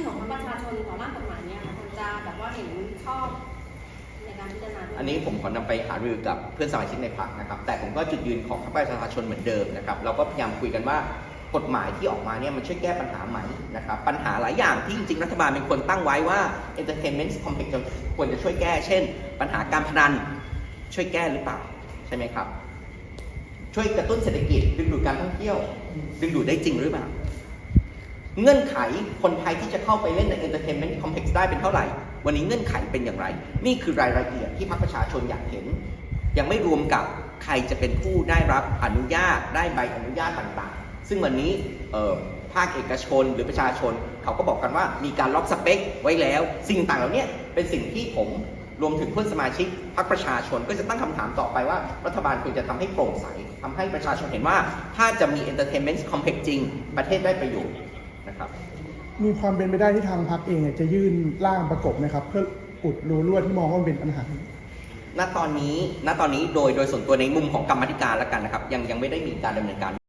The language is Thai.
ที่ของประชาชนต่อร่างกฎหมายเนี่ยค่ะมันจะแบบว่าเห็นชอบในการพิจารณาด้วยอันนี้ผมขอนำไปหารือกับเพื่อนสมาชิกในพรรคนะครับ แต่ผมก็จุดยืนของพรรประชาชนเหมือนเดิมนะครับ เราก็พยายามคุยกันว่ากฎหมายที่ออกมาเนี่ยมันช่วยแก้ปัญหาไหมนะครับ ปัญหาหลายอย่างที่จริงๆ รัฐบาลเป็นคนตั้งไว้ว่า entertainment complex ควรจะช่วยแก้ เช่น ปัญหาการพนันช่วยแก้หรือเปล่า ใช่ไหมครับ ช่วยกระตุ้นเศรษฐกิจดึงดูดการท่องเที่ยว ดึงดูดได้จริงหรือเปล่า เงื่อนไขคนไทยที่จะเข้าไปเล่นใน entertainment complex ได้เป็นเท่าไหร่ วันนี้เงื่อนไขเป็นอย่างไร นี่คือรายละเอียดที่พรรคประชาชนอยากเห็น ยังไม่รวมกับใครจะเป็นผู้ได้รับอนุญาตได้ใบอนุญาตต่างๆ ซึ่งวันนี้เภาคเอกชนหรือประชาชน เขาก็บอกกันว่ามีการล็อกสเปคไว้แล้ว สิ่งต่างเหล่านี้เป็นสิ่งที่ผมรวมถึงเพื่อนสมาชิกพรรคประชาชนก็จะตั้งคำถามต่อไปว่า รัฐบาลควรจะทำให้โปร่งใสทำให้ประชาชนเห็นว่า ถ้าจะมี entertainment complex จริง ประเทศได้ประโยชน์ นะครับ มีความเป็นไปได้ที่ทางพรรคเองเนี่ยจะยื่นร่างประกบไหมครับ เพื่ออุดรูรั่วที่มองว่ามันเป็นปัญหา ณตอนนี้ณตอนนี้โดยโดยส่วนตัวในมุมของกรรมาธิการแล้วกันนะครับ ยังยังไม่ได้มีการดำเนินการ